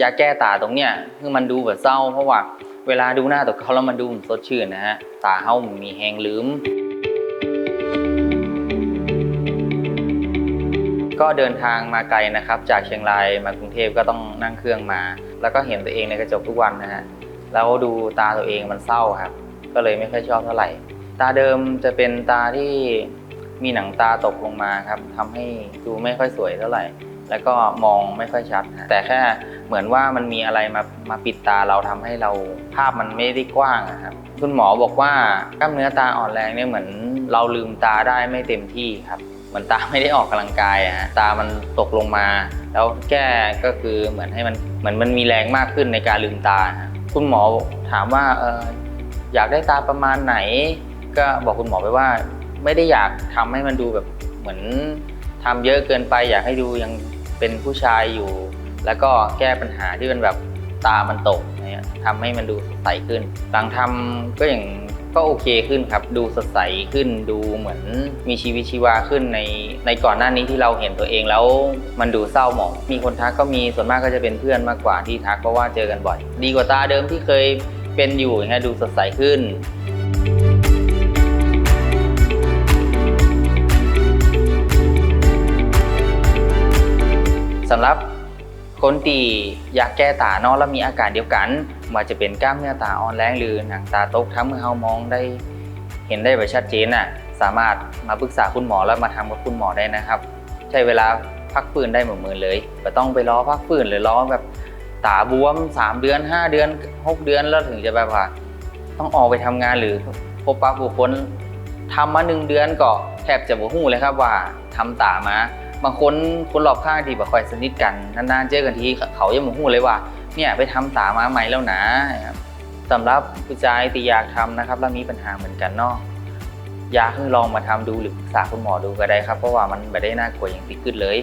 ยาแก้ตาตรงเนี้ยคือมันดูแบบเศร้า เพราะว่าเวลาดูหน้าตัวเขาแล้วมันดูสดชื่นนะฮะตาเขามันมีแหงลืม ก็เดินทางมาไกลนะครับ จากเชียงรายมากรุงเทพก็ต้องนั่งเครื่องมา แล้วก็เห็นตัวเองในกระจกทุกวันนะฮะแล้วดูตาตัวเองมันเศร้าครับ ก็เลยไม่ค่อยชอบเท่าไหร่ ตาเดิมจะเป็นตาที่มีหนังตาตกลงมาครับทำให้ดูไม่ค่อยสวยเท่าไหร่ แล้วก็มองไม่ค่อยชัดฮะแต่แค่เหมือนว่ามันมีอะไรมามาปิดตาเราทำให้เราภาพมันไม่ได้กว้างอะครับคุณหมอบอกว่ากล้ามเนื้อตาอ่อนแรงเนี่ยเหมือนเราลืมตาได้ไม่เต็มที่ครับเหมือนตาไม่ได้ออกกำลังกายอะฮะตามันตกลงมา แล้วแก้ก็คือเหมือนให้มันเหมือนมันมีแรงมากขึ้นในการลืมตาฮะคุณหมอถามว่าเอออยากได้ตาประมาณไหน ก็บอกคุณหมอไปว่า ไม่ได้อยากทำให้มันดูแบบเหมือนทำเยอะเกินไปอยากให้ดูยัง เป็นผู้ชายอยู่ แล้วก็แก้ปัญหาที่มันแบบตามันตกเนี่ยทำให้มันดูสดใสขึ้นหลังทำก็อย่างก็โอเคขึ้นครับ ดูสดใสขึ้น ดูเหมือนมีชีวิตชีวาขึ้นในในก่อนหน้านี้ที่เราเห็นตัวเองแล้วมันดูเศร้าหมอง มีคนทักก็มีส่วนมากก็จะเป็นเพื่อนมากกว่าที่ทักเพราะว่าเจอกันบ่อย ดีกว่าตาเดิมที่เคยเป็นอยู่อย่างเงี้ยดูสดใสขึ้น สำหรับคนที่อยากแก้ตาเนาะแล้วมีอาการเดียวกันว่าจะเป็นกล้ามเนื้อตาอ่อนแรงหรือหนังตาตกทำให้เรามองได้เห็นได้แบบชัดเจนน่ะสามารถมาปรึกษาคุณหมอแล้วมาทำกับคุณหมอได้นะครับ ใช้เวลาพักฟื้นได้เหมือนมือเลยไม่ต้องไปรอพักฟื้นหรือรอแบบตาบวม 3 เดือน 5 เดือน 6 เดือนแล้วถึงจะแบบว่า ต้องออกไปทำงานหรือพบปะผู้คนทำมาหนึ่งเดือนก็แทบจะบ่ฮู้เลยครับว่าทำตามา บางคนคนรอบข้างที่บ่ค่อยสนิทกันนานๆเจอกันทีเขายังบ่ฮู้เลยว่า เนี่ยไปทำตามาใหม่แล้วนะสำหรับผู้ชายที่อยากทำนะครับแล้วมีปัญหาเหมือนกันเนาะอยากให้ลองมาทำดูหรือปรึกษาคุณหมอดูก็ได้ครับ เพราะว่ามันไม่ได้น่ากลัวอย่างที่คิดเลย